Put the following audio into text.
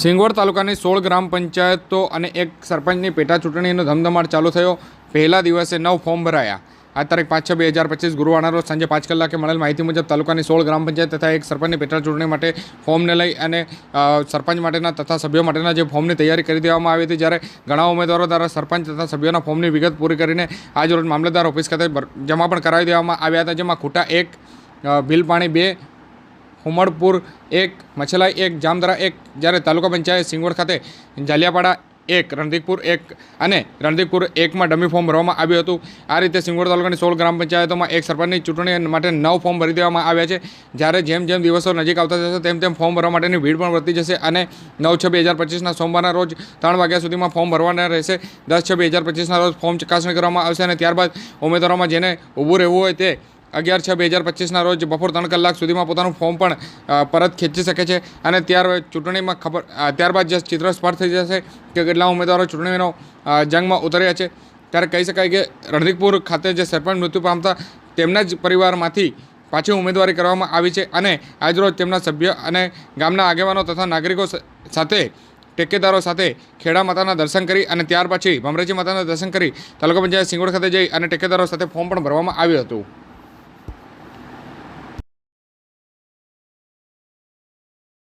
સિંગવડ તાલુકાની સોળ ગ્રામ પંચાયતો અને એક સરપંચની પેટા ચૂંટણીનો ધમધમાટ ચાલુ થયો. પહેલા દિવસે નવ ફોર્મ ભરાયા. આ તારીખ પાંચ છ બે હજાર પચીસ ગુરુવારના રોજ સાંજે પાંચ કલાકે મળેલ માહિતી મુજબ તાલુકાની સોળ ગ્રામ પંચાયત તથા એક સરપંચની પેટા ચૂંટણી માટે ફોર્મને લઈ અને સરપંચ માટેના તથા સભ્યો માટેના જે ફોર્મની તૈયારી કરી દેવામાં આવી હતી, જ્યારે ઘણા ઉમેદવારો દ્વારા સરપંચ તથા સભ્યોના ફોર્મની વિગત પૂરી કરીને આજ રોજ મામલતદાર ઓફિસ ખાતે જમા પણ કરાવી દેવામાં આવ્યા હતા, જેમાં ખોટા એક ભીલપાણી બે હુમડપુર એક, મછલાઈ એક, જામદરા એક, જ્યારે તાલુકા પંચાયત સિંગવડ ખાતે જાલિયાપાડા એક, રણધીકપુર એક અને રણધીકપુર એકમાં ડમી ફોર્મ ભરવામાં આવ્યું હતું. આ રીતે સિંગોડ તાલુકાની સોળ ગ્રામ પંચાયતોમાં એક સરપંચની ચૂંટણી માટે નવ ફોર્મ ભરી દેવામાં આવ્યા છે. જ્યારે જેમ જેમ દિવસો નજીક આવતા જશે, તેમ તેમ ફોર્મ ભરવા માટેની ભીડ પણ વધતી જશે અને નવ છ બે હજાર પચીસના સોમવારના રોજ ત્રણ વાગ્યા સુધીમાં ફોર્મ ભરવાના રહેશે. દસ છ બે હજાર પચીસના રોજ ફોર્મ ચકાસણી કરવામાં આવશે અને ત્યારબાદ ઉમેદવારોમાં જેને ઊભું રહેવું હોય તે અગિયાર છ બે હજાર પચીસના રોજ બપોર ત્રણ કલાક સુધીમાં પોતાનું ફોર્મ પણ પરત ખેંચી શકે છે અને ત્યાર ચૂંટણીમાં ખબર ત્યારબાદ જે ચિત્ર સ્પષ્ટ થઈ જશે કે કેટલા ઉમેદવારો ચૂંટણીનો જંગમાં ઉતર્યા છે, ત્યારે કહી શકાય કે રણધિકપુર ખાતે જે સરપંચ મૃત્યુ પામતા તેમના જ પરિવારમાંથી પાછી ઉમેદવારી કરવામાં આવી છે અને આજરોજ તેમના સભ્ય અને ગામના આગેવાનો તથા નાગરિકો સાથે, ટેકેદારો સાથે ખેડા માતાના દર્શન કરી અને ત્યાર પછી ભમરેજી માતાના દર્શન કરી તાલુકા પંચાયત સિંગોડ ખાતે જઈ અને ટેકેદારો સાથે ફોર્મ પણ ભરવામાં આવ્યું હતું.